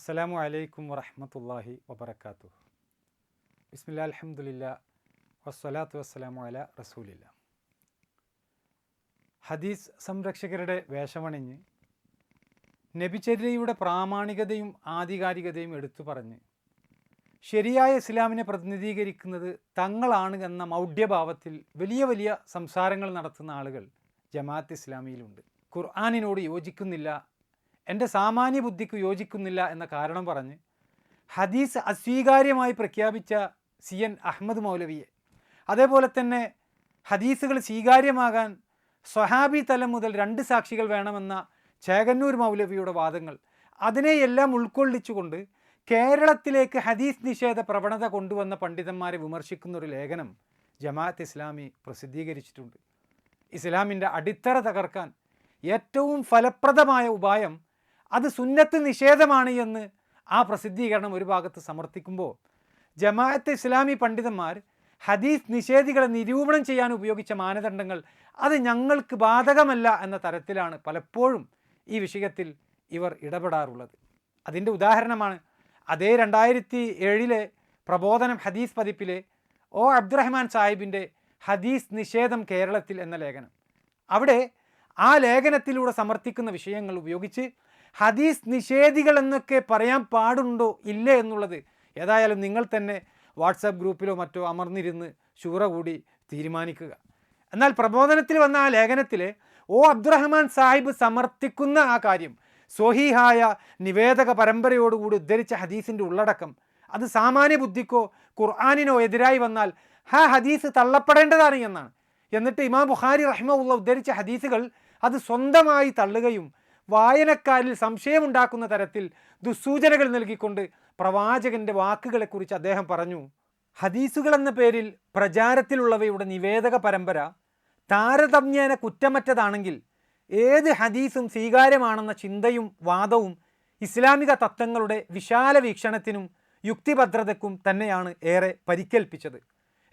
അസ്സലാമു അലൈക്കും വറഹമത്തല്ലാഹി വബർക്കാത്തു ബിസ്മില്ല അലഹമുല്ല വസ്സലാത്തു വസ്സലാമു അല റസൂലില്ല. ഹദീസ് സംരക്ഷകരുടെ വേഷമണിഞ്ഞ് നബിചര്യയുടെ പ്രാമാണികതയും ആധികാരികതയും എടുത്തു പറഞ്ഞ് ശരിയായ ഇസ്ലാമിനെ പ്രതിനിധീകരിക്കുന്നത് തങ്ങളാണ് എന്ന മൗഢ്യഭാവത്തിൽ വലിയ വലിയ സംസാരങ്ങൾ നടത്തുന്ന ആളുകൾ ജമാഅത്ത് ഇസ്ലാമിയിലുണ്ട്. ഖുർആാനിനോട് യോജിക്കുന്നില്ല എന്റെ സാമാന്യ ബുദ്ധിക്ക് യോജിക്കുന്നില്ല എന്ന കാരണം പറഞ്ഞ് ഹദീസ് അസ്വീകാര്യമായി പ്രഖ്യാപിച്ച സി എൻ അഹമ്മദ് മൗലവിയെ. അതേപോലെ തന്നെ ഹദീസുകൾ സ്വീകാര്യമാകാൻ സ്വഹാബി തലം മുതൽ രണ്ട് സാക്ഷികൾ വേണമെന്ന ചേകന്നൂർ മൗലവിയുടെ വാദങ്ങൾ അതിനെയെല്ലാം ഉൾക്കൊള്ളിച്ചുകൊണ്ട് കേരളത്തിലേക്ക് ഹദീസ് നിഷേധ പ്രവണത കൊണ്ടുവന്ന പണ്ഡിതന്മാരെ വിമർശിക്കുന്ന ഒരു ലേഖനം ജമാഅത്ത് ഇസ്ലാമി പ്രസിദ്ധീകരിച്ചിട്ടുണ്ട്. ഇസ്ലാമിന്റെ അടിത്തറ തകർക്കാൻ ഏറ്റവും ഫലപ്രദമായ ഉപായം അത് സുന്നത്ത് നിഷേധമാണ് എന്ന് ആ പ്രസിദ്ധീകരണം ഒരു ഭാഗത്ത് സമർത്ഥിക്കുമ്പോൾ ജമാഅത്ത് ഇസ്ലാമി പണ്ഡിതന്മാർ ഹദീസ് നിഷേധികളെ നിരൂപണം ചെയ്യാൻ ഉപയോഗിച്ച മാനദണ്ഡങ്ങൾ അത് ഞങ്ങൾക്ക് ബാധകമല്ല എന്ന തരത്തിലാണ് പലപ്പോഴും ഈ വിഷയത്തിൽ ഇവർ ഇടപെടാറുള്ളത്. അതിന്റെ ഉദാഹരണമാണ് അതേ രണ്ടായിരത്തി ഏഴിലെ പ്രബോധനം ഹദീസ് പതിപ്പിലെ ഒ അബ്ദുറഹ്മാൻ സാഹിബിന്റെ ഹദീസ് നിഷേധം കേരളത്തിൽ എന്ന ലേഖനം. അവിടെ ആ ലേഖനത്തിലൂടെ സമർത്ഥിക്കുന്ന വിഷയങ്ങൾ ഉപയോഗിച്ച് ഹദീസ് നിഷേധികൾ എന്നൊക്കെ പറയാൻ പാടുണ്ടോ? ഇല്ല എന്നുള്ളത്. ഏതായാലും നിങ്ങൾ തന്നെ വാട്സാപ്പ് ഗ്രൂപ്പിലോ മറ്റോ അമർന്നിരുന്ന് ശൂറ കൂടി തീരുമാനിക്കുക. എന്നാൽ പ്രബോധനത്തിൽ വന്ന ആ ലേഖനത്തിൽ ഓ അബ്ദുറഹ്മാൻ സാഹിബ് സമർത്ഥിക്കുന്ന ആ കാര്യം സ്വഹീഹായ നിവേദക പരമ്പരയോടുകൂടി ഉദ്ധരിച്ച ഹദീസിന്റെ ഉള്ളടക്കം അത് സാമാന്യ ബുദ്ധിക്കോ ഖുർആാനിനോ എതിരായി വന്നാൽ ഹാ ഹദീസ് തള്ളപ്പെടേണ്ടതാണ് എന്നാണ്. എന്നിട്ട് ഇമാം ബുഖാരി റഹ്മുള്ള ഉദ്ധരിച്ച ഹദീസുകൾ അത് സ്വന്തമായി തള്ളുകയും വായനക്കാരിൽ സംശയമുണ്ടാക്കുന്ന തരത്തിൽ ദുസ്സൂചനകൾ നൽകിക്കൊണ്ട് പ്രവാചകന്റെ വാക്കുകളെക്കുറിച്ച് അദ്ദേഹം പറഞ്ഞു ഹദീസുകൾ എന്ന പേരിൽ പ്രചാരത്തിലുള്ളവയുടെ നിവേദക പരമ്പര താരതമ്യേന കുറ്റമറ്റതാണെങ്കിൽ ഏത് ഹദീസും സ്വീകാര്യമാണെന്ന ചിന്തയും വാദവും ഇസ്ലാമിക തത്വങ്ങളുടെ വിശാല വീക്ഷണത്തിനും യുക്തിഭദ്രതയ്ക്കും തന്നെയാണ് ഏറെ പരിക്കേൽപ്പിച്ചത്.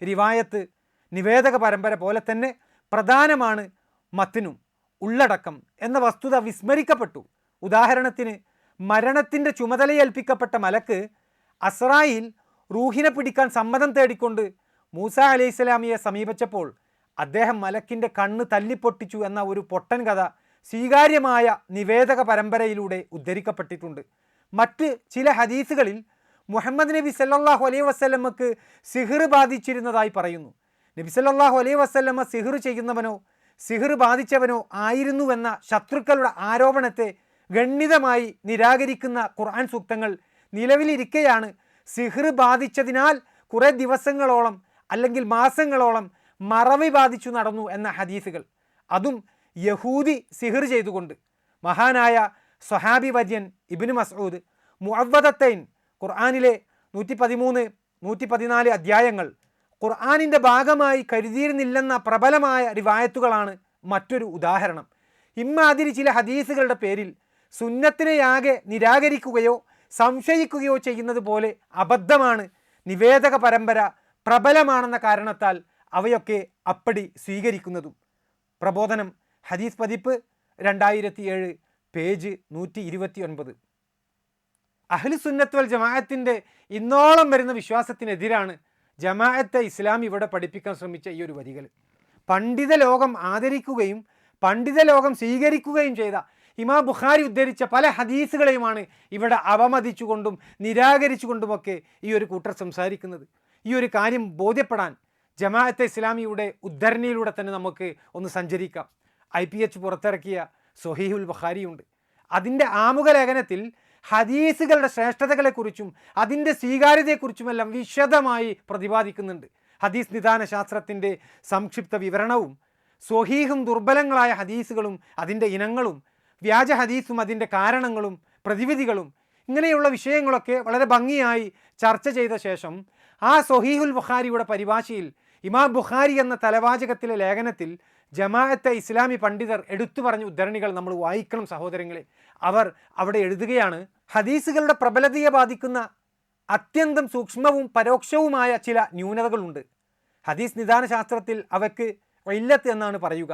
റിവായത്ത് നിവേദക പരമ്പര പോലെ തന്നെ പ്രധാനമാണ് മത്തിനും. ഉള്ളടക്കം എന്ന വസ്തുത വിസ്മരിക്കപ്പെട്ടു. ഉദാഹരണത്തിന് മരണത്തിന്റെ ചുമതലയേൽപ്പിക്കപ്പെട്ട മലക്ക് അസ്രായിൽ റൂഹിനെ പിടിക്കാൻ സമ്മതം തേടിക്കൊണ്ട് മൂസ അലൈഹി സ്വലാമിയെ സമീപിച്ചപ്പോൾ അദ്ദേഹം മലക്കിന്റെ കണ്ണ് തല്ലിപ്പൊട്ടിച്ചു എന്ന ഒരു പൊട്ടൻ കഥ സ്വീകാര്യമായ നിവേദക പരമ്പരയിലൂടെ ഉദ്ധരിക്കപ്പെട്ടിട്ടുണ്ട്. മറ്റ് ചില ഹദീസുകളിൽ മുഹമ്മദ് നബി സല്ലാഹു അലൈഹി വസ്ലമക്ക് സിഹിർ ബാധിച്ചിരുന്നതായി പറയുന്നു. നബി സല്ലാഹു അലൈഹി വസ്ലമ സിഹിർ ചെയ്യുന്നവനോ സിഹിർ ബാധിച്ചവനോ ആയിരുന്നുവെന്ന ശത്രുക്കളുടെ ആരോപണത്തെ ഗണ്യതമായി നിരാകരിക്കുന്ന ഖുർആൻ സൂക്തങ്ങൾ നിലവിലിരിക്കെയാണ്. സിഹിർ ബാധിച്ചതിനാൽ കുറേ ദിവസങ്ങളോളം അല്ലെങ്കിൽ മാസങ്ങളോളം മറവി ബാധിച്ചു നടന്നു എന്ന ഹദീസുകൾ. അതും യഹൂദി സിഹിർ ചെയ്തുകൊണ്ട്. മഹാനായ സൊഹാബി വര്യൻ ഇബിന് മസൂദ് മുഅവ്വദത്തൈൻ ഖുർആാനിലെ നൂറ്റി പതിമൂന്ന് നൂറ്റി പതിനാല് അധ്യായങ്ങൾ ഖുർആാനിന്റെ ഭാഗമായി കരുതിയിരുന്നില്ലെന്ന പ്രബലമായ റിവായത്തുകളാണ് മറ്റൊരു ഉദാഹരണം. ഇമ്മാതിരി ചില ഹദീസുകളുടെ പേരിൽ സുന്നത്തിനെയാകെ നിരാകരിക്കുകയോ സംശയിക്കുകയോ ചെയ്യുന്നത് പോലെ അബദ്ധമാണ് നിവേദക പരമ്പര പ്രബലമാണെന്ന കാരണത്താൽ അവയൊക്കെ അപ്പടി സ്വീകരിക്കുന്നതും. പ്രബോധനം ഹദീസ് പതിപ്പ് രണ്ടായിരത്തി ഏഴ് പേജ് നൂറ്റി ഇരുപത്തി ഒൻപത് അഹ്ലുസുന്നത്ത് വൽ ജമാഅത്തിന്റെ ഇന്നോളം വരുന്ന വിശ്വാസത്തിനെതിരാണ് ജമാഅത്തെ ഇസ്ലാം ഇവിടെ പഠിപ്പിക്കാൻ ശ്രമിച്ച ഈ ഒരു വരികൾ. പണ്ഡിത ലോകം ആദരിക്കുകയും പണ്ഡിത ലോകം സ്വീകരിക്കുകയും ചെയ്ത ഇമാം ബുഖാരി ഉദ്ധരിച്ച പല ഹദീസുകളെയുമാണ് ഇവിടെ അവമതിച്ചുകൊണ്ടും നിരാകരിച്ചുകൊണ്ടുമൊക്കെ ഈ ഒരു കൂട്ടർ സംസാരിക്കുന്നത്. ഈ ഒരു കാര്യം ബോധ്യപ്പെടാൻ ജമാഅത്തെ ഇസ്ലാമിയുടെ ഉദ്ധരണിയിലൂടെ തന്നെ നമുക്ക് ഒന്ന് സഞ്ചരിക്കാം. ഐ പി എച്ച് പുറത്തിറക്കിയ സൊഹീഹുൽ ബുഖാരിയുണ്ട്. അതിന്റെ ആമുഖ ലേഖനത്തിൽ ഹദീസുകളുടെ ശ്രേഷ്ഠതകളെക്കുറിച്ചും അതിന്റെ സ്വീകാര്യതയെക്കുറിച്ചുമെല്ലാം വിശദമായി പ്രതിപാദിക്കുന്നുണ്ട്. ഹദീസ് നിദാന ശാസ്ത്രത്തിന്റെ സംക്ഷിപ്ത വിവരണവും സ്വഹീഹും ദുർബലങ്ങളായ ഹദീസുകളും അതിന്റെ ഇനങ്ങളും വ്യാജ ഹദീസും അതിന്റെ കാരണങ്ങളും പ്രതിവിധികളും ഇങ്ങനെയുള്ള വിഷയങ്ങളൊക്കെ വളരെ ഭംഗിയായി ചർച്ച ചെയ്ത ശേഷം ആ സൊഹീഹുൽ ബുഖാരിയുടെ പരിഭാഷയിൽ ഇമാം ബുഖാരി എന്ന തലവാചകത്തിലെ ലേഖനത്തിൽ ജമാഅത്തെ ഇസ്ലാമി പണ്ഡിതർ എടുത്തു പറഞ്ഞ ഉദ്ധരണികൾ നമ്മൾ വായിക്കണം സഹോദരങ്ങളെ. അവർ അവിടെ എഴുതുകയാണ് ഹദീസുകളുടെ പ്രബലതയെ ബാധിക്കുന്ന അത്യന്തം സൂക്ഷ്മവും പരോക്ഷവുമായ ചില ന്യൂനതകളുണ്ട്. ഹദീസ് നിദാന ശാസ്ത്രത്തിൽ അവയ്ക്ക് ഇല്ലത്ത് എന്നാണ് പറയുക.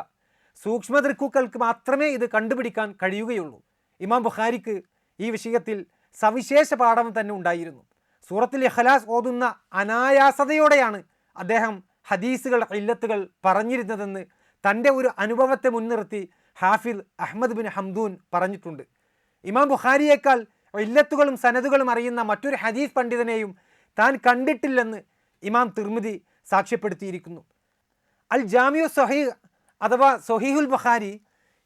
സൂക്ഷ്മദൃക്കുക്കൾക്ക് മാത്രമേ ഇത് കണ്ടുപിടിക്കാൻ കഴിയുകയുള്ളൂ. ഇമാം ബുഖാരിക്ക് ഈ വിഷയത്തിൽ സവിശേഷ പാഠം തന്നെ ഉണ്ടായിരുന്നു. സൂറത്തിൽ ഇഖ്ലാസ് ഓതുന്ന അനായാസതയോടെയാണ് അദ്ദേഹം ഹദീസുകൾ ഇല്ലത്തുകൾ പറഞ്ഞിരുന്നതെന്ന് തന്റെ ഒരു അനുഭവത്തെ മുൻനിർത്തി ഹാഫിദ് അഹമ്മദ് ബിൻ ഹംദൂൻ പറഞ്ഞിട്ടുണ്ട്. ഇമാം ബുഖാരിയേക്കാൾ ഇല്ലത്തുകളും സനദുകളും അറിയുന്ന മറ്റൊരു ഹദീസ് പണ്ഡിതനെയും താൻ കണ്ടിട്ടില്ലെന്ന് ഇമാം തിർമിതി സാക്ഷ്യപ്പെടുത്തിയിരിക്കുന്നു. അൽ ജാമിയു സൊഹീ അഥവാ സൊഹീഹുൽ ബുഖാരി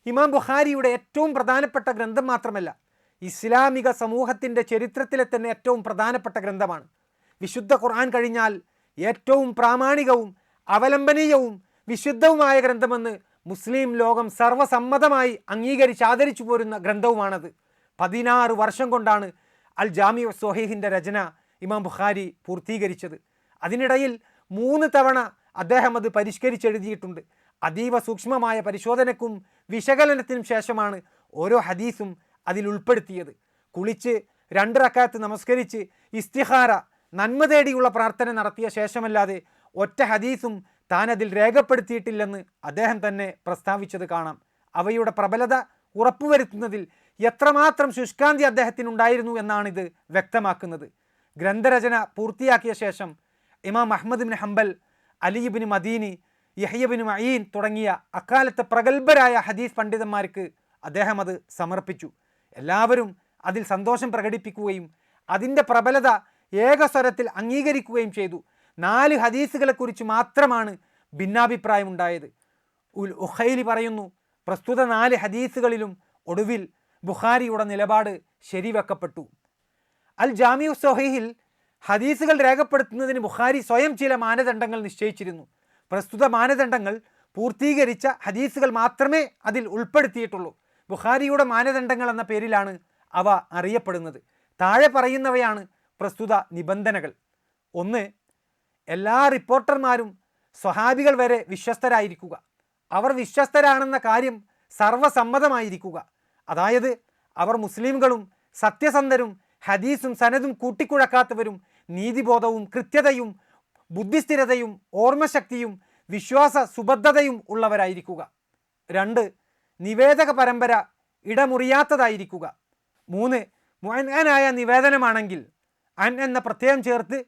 ഇമാം ബുഖാരിയുടെ ഏറ്റവും പ്രധാനപ്പെട്ട ഗ്രന്ഥം മാത്രമല്ല ഇസ്ലാമിക സമൂഹത്തിന്റെ ചരിത്രത്തിലെ തന്നെ ഏറ്റവും പ്രധാനപ്പെട്ട ഗ്രന്ഥമാണ്. വിശുദ്ധ ഖുർആൻ കഴിഞ്ഞാൽ ഏറ്റവും പ്രാമാണികവും അവലംബനീയവും വിശുദ്ധവുമായ ഗ്രന്ഥമെന്ന് മുസ്ലിം ലോകം സർവസമ്മതമായി അംഗീകരിച്ച് ആദരിച്ചു പോരുന്ന ഗ്രന്ഥവുമാണത്. പതിനാറ് വർഷം കൊണ്ടാണ് അൽ ജാമി സൊഹീഹിന്റെ രചന ഇമാം ബുഖാരി പൂർത്തീകരിച്ചത്. അതിനിടയിൽ മൂന്ന് തവണ അദ്ദേഹം അത് പരിഷ്കരിച്ചെഴുതിയിട്ടുണ്ട്. അതീവ സൂക്ഷ്മമായ പരിശോധനയ്ക്കും വിശകലനത്തിനും ശേഷമാണ് ഓരോ ഹദീസും അതിൽ ഉൾപ്പെടുത്തിയത്. കുളിച്ച് രണ്ട് റക്കാത്ത് നമസ്കരിച്ച് ഇസ്തിഹാര നന്മ തേടിയുള്ള പ്രാർത്ഥന നടത്തിയ ശേഷമല്ലാതെ ഒറ്റ ഹദീസും താൻ അതിൽ രേഖപ്പെടുത്തിയിട്ടില്ലെന്ന് അദ്ദേഹം തന്നെ പ്രസ്താവിച്ചത് കാണാം. അവയുടെ പ്രബലത ഉറപ്പുവരുത്തുന്നതിൽ എത്രമാത്രം ശുഷ്കാന്തി അദ്ദേഹത്തിനുണ്ടായിരുന്നു എന്നാണിത് വ്യക്തമാക്കുന്നത്. ഗ്രന്ഥരചന പൂർത്തിയാക്കിയ ശേഷം Imam Ahmad bin Hanbal Ali bin Madini Yahya bin Ma'in തുടങ്ങിയ അക്കാലത്തെ പ്രഗത്ഭരായ ഹദീസ് പണ്ഡിതന്മാർക്ക് അദ്ദേഹം അത് സമർപ്പിച്ചു. എല്ലാവരും അതിൽ സന്തോഷം പ്രകടിപ്പിക്കുകയും അതിന്റെ പ്രബലത ഏകസ്വരത്തിൽ അംഗീകരിക്കുകയും ചെയ്തു. നാല് ഹദീസുകളെക്കുറിച്ച് മാത്രമാണ് ഭിന്നാഭിപ്രായം ഉണ്ടായത് ഉൽ ഉഹൈലി പറയുന്നു പ്രസ്തുത നാല് ഹദീസുകളിലും ഒടുവിൽ ബുഖാരിയുടെ നിലപാട് ശരിവെക്കപ്പെട്ടു. അൽ ജാമിയു സൊഹീഹിൽ ഹദീസുകൾ രേഖപ്പെടുത്തുന്നതിന് ബുഖാരി സ്വയം ചില മാനദണ്ഡങ്ങൾ നിശ്ചയിച്ചിരുന്നു. പ്രസ്തുത മാനദണ്ഡങ്ങൾ പൂർത്തീകരിച്ച ഹദീസുകൾ മാത്രമേ അതിൽ ഉൾപ്പെടുത്തിയിട്ടുള്ളൂ. ബുഖാരിയുടെ മാനദണ്ഡങ്ങൾ എന്ന പേരിലാണ് അവ അറിയപ്പെടുന്നത്. താഴെ പറയുന്നവയാണ് പ്രസ്തുത നിബന്ധനകൾ. ഒന്ന് എല്ലാ റിപ്പോർട്ടർമാരും സ്വഹാബികൾ വരെ വിശ്വസ്തരായിരിക്കുക. അവർ വിശ്വസ്തരാണെന്ന കാര്യം സർവസമ്മതമായിരിക്കുക അതായത് അവർ മുസ്ലിംകളും സത്യസന്ധരും ഹദീസും സനതും കൂട്ടിക്കുഴക്കാത്തവരും നീതിബോധവും കൃത്യതയും ബുദ്ധിസ്ഥിരതയും ഓർമ്മശക്തിയും വിശ്വാസ സുബദ്ധതയും ഉള്ളവരായിരിക്കുക. രണ്ട് നിവേദക പരമ്പര ഇടമുറിയാത്തതായിരിക്കുക. മൂന്ന് മുഴങ്ങാനായ നിവേദനമാണെങ്കിൽ അൻ എന്ന പ്രത്യയം ചേർത്ത്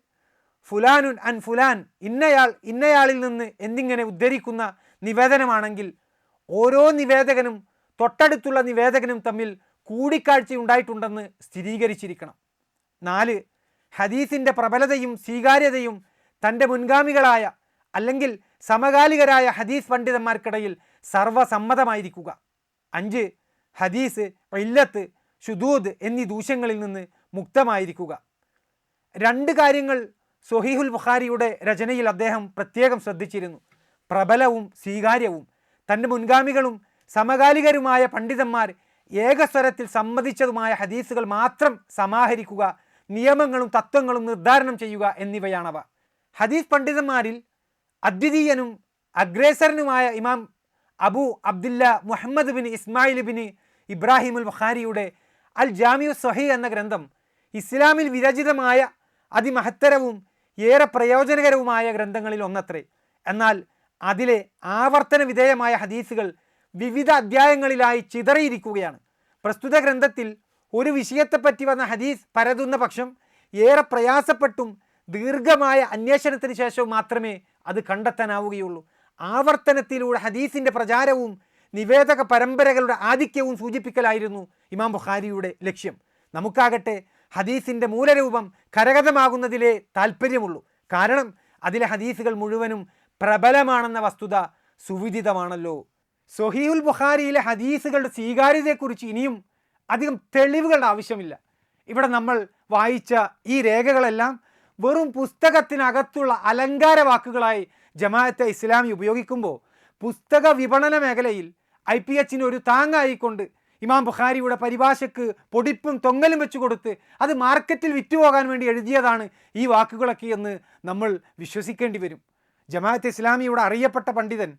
ഫുലാനുൻ അൻ ഫുലാൻ ഇന്നയാൾ ഇന്നയാളിൽ നിന്ന് എന്നിങ്ങനെ ഉദ്ധരിക്കുന്ന നിവേദനമാണെങ്കിൽ ഓരോ നിവേദകനും തൊട്ടടുത്തുള്ള നിവേദകനും തമ്മിൽ കൂടിക്കാഴ്ച ഉണ്ടായിട്ടുണ്ടെന്ന് സ്ഥിരീകരിച്ചിരിക്കണം. നാല് ഹദീസിന്റെ പ്രബലതയും സ്വീകാര്യതയും തന്റെ മുൻഗാമികളായ അല്ലെങ്കിൽ സമകാലികരായ ഹദീസ് പണ്ഡിതന്മാർക്കിടയിൽ സർവസമ്മതമായിരിക്കുക. അഞ്ച് ഹദീസ് ഇല്ലത്ത് ഷുദൂദ് എന്നീ ദൂഷ്യങ്ങളിൽ നിന്ന് മുക്തമായിരിക്കുക. രണ്ട് കാര്യങ്ങൾ സൊഹീഹുൽ ബുഖാരിയുടെ രചനയിൽ അദ്ദേഹം പ്രത്യേകം ശ്രദ്ധിച്ചിരുന്നു. പ്രബലവും സ്വീകാര്യവും. തന്റെ മുൻഗാമികളും സമകാലികരുമായ പണ്ഡിതന്മാർ ഏകസ്വരത്തിൽ സമ്മതിച്ചതുമായ ഹദീസുകൾ മാത്രം സമാഹരിക്കുക നിയമങ്ങളും തത്വങ്ങളും നിർദ്ധാരണം ചെയ്യുക എന്നിവയാണവ. ഹദീസ് പണ്ഡിതന്മാരിൽ അദ്വിതീയനും അഗ്രേസരനുമായ Imam Abu Abdullah Muhammad bin Ismail bin ഇബ്രാഹിമുൽ ബുഖാരിയുടെ അൽ ജാമിയു സഹി എന്ന ഗ്രന്ഥം ഇസ്ലാമിൽ വിരചിതമായ അതിമഹത്തരവും ഏറെ പ്രയോജനകരവുമായ ഗ്രന്ഥങ്ങളിൽ ഒന്നത്രേ. എന്നാൽ അതിലെ ആവർത്തന വിധേയമായ ഹദീസുകൾ വിവിധ അധ്യായങ്ങളിലായി ചിതറിയിരിക്കുകയാണ്. പ്രസ്തുത ഗ്രന്ഥത്തിൽ ഒരു വിഷയത്തെപ്പറ്റി വന്ന ഹദീസ് പരതുന്ന പക്ഷം ഏറെ പ്രയാസപ്പെട്ടും ദീർഘമായ അന്വേഷണത്തിന് ശേഷവും മാത്രമേ അത് കണ്ടെത്താനാവുകയുള്ളൂ. ആവർത്തനത്തിലൂടെ ഹദീസിന്റെ പ്രചാരവും നിവേദക പരമ്പരകളുടെ ആധിക്യവും സൂചിപ്പിക്കലായിരുന്നു ഇമാം ബുഖാരിയുടെ ലക്ഷ്യം. നമുക്കാകട്ടെ ഹദീസിന്റെ മൂലരൂപം കരകതമാകുന്നതിലേ താല്പര്യമുള്ളൂ കാരണം അതിലെ ഹദീസുകൾ മുഴുവനും പ്രബലമാണെന്ന വസ്തുത സുവിദിതമാണല്ലോ. സൊഹീഉൽ ബുഖാരിയിലെ ഹദീസുകളുടെ സ്വീകാര്യതയെക്കുറിച്ച് ഇനിയും അധികം തെളിവുകളുടെ ആവശ്യമില്ല. ഇവിടെ നമ്മൾ വായിച്ച ഈ രേഖകളെല്ലാം വെറും പുസ്തകത്തിനകത്തുള്ള അലങ്കാര വാക്കുകളായി ജമാഅത്തെ ഇസ്ലാമി ഉപയോഗിക്കുമ്പോൾ പുസ്തക വിപണന മേഖലയിൽ ഐ പി എച്ചിന് ഒരു താങ്ങായിക്കൊണ്ട് ഇമാം ബുഖാരിയുടെ പരിഭാഷയ്ക്ക് പൊടിപ്പും തൊങ്ങലും വെച്ച് കൊടുത്ത് അത് മാർക്കറ്റിൽ വിറ്റുപോകാൻ വേണ്ടി എഴുതിയതാണ് ഈ വാക്കുകളൊക്കെ എന്ന് നമ്മൾ വിശ്വസിക്കേണ്ടി വരും. ജമാഅത്ത് ഇസ്ലാമിയുടെ അറിയപ്പെട്ട പണ്ഡിതൻ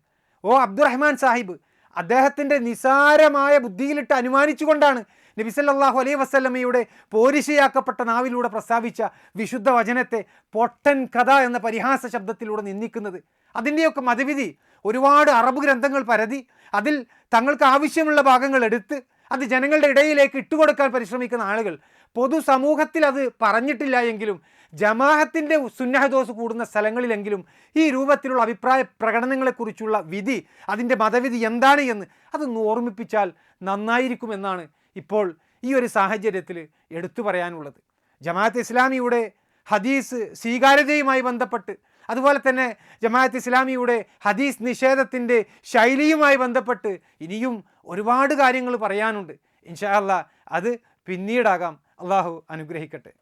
ഓ അബ്ദുറഹ്മാൻ സാഹിബ് അദ്ദേഹത്തിന്റെ നിസാരമായ ബുദ്ധിയിലിട്ട് അനുമാനിച്ചുകൊണ്ടാണ് നബിസല്ലാഹു അലൈഹി വസല്ലമയുടെ പോരിശയാക്കപ്പെട്ട നാവിലൂടെ പ്രസ്താവിച്ച വിശുദ്ധ വചനത്തെ പൊട്ടൻ കഥ എന്ന പരിഹാസ ശബ്ദത്തിലൂടെ നിന്ദിക്കുന്നത്. അതിന്റെയൊക്കെ മതവിധി ഒരുപാട് അറബ് ഗ്രന്ഥങ്ങൾ പരതി അതിൽ തങ്ങൾക്ക് ആവശ്യമുള്ള ഭാഗങ്ങൾ എടുത്ത് അത് ജനങ്ങളുടെ ഇടയിലേക്ക് ഇട്ടുകൊടുക്കാൻ പരിശ്രമിക്കുന്ന ആളുകൾ. പൊതുസമൂഹത്തിൽ അത് പറഞ്ഞിട്ടില്ല എങ്കിലും ജമാഅത്തിന്റെ സുന്നഹദോസ് കൂടുന്ന സ്ഥലങ്ങളിലെങ്കിലും ഈ രൂപത്തിലുള്ള അഭിപ്രായ പ്രകടനങ്ങളെക്കുറിച്ചുള്ള വിധി അതിന്റെ മതവിധി എന്താണ് എന്ന് അതൊന്ന് ഓർമ്മിപ്പിച്ചാൽ നന്നായിരിക്കുമെന്നാണ് ഇപ്പോൾ ഈ ഒരു സാഹചര്യത്തിൽ എടുത്തു പറയാനുള്ളത്. ജമാഅത്ത് ഇസ്ലാമിയുടെ ഹദീസ് സ്വീകാര്യതയുമായി ബന്ധപ്പെട്ട് അതുപോലെ തന്നെ ജമാഅത്ത് ഇസ്ലാമിയുടെ ഹദീസ് നിഷേധത്തിന്റെ ശൈലിയുമായി ബന്ധപ്പെട്ട് ഇനിയും ഒരുപാട് കാര്യങ്ങൾ പറയാനുണ്ട്. ഇൻഷാ അല്ലാ അത് പിന്നീടാകാം. അള്ളാഹു അനുഗ്രഹിക്കട്ടെ.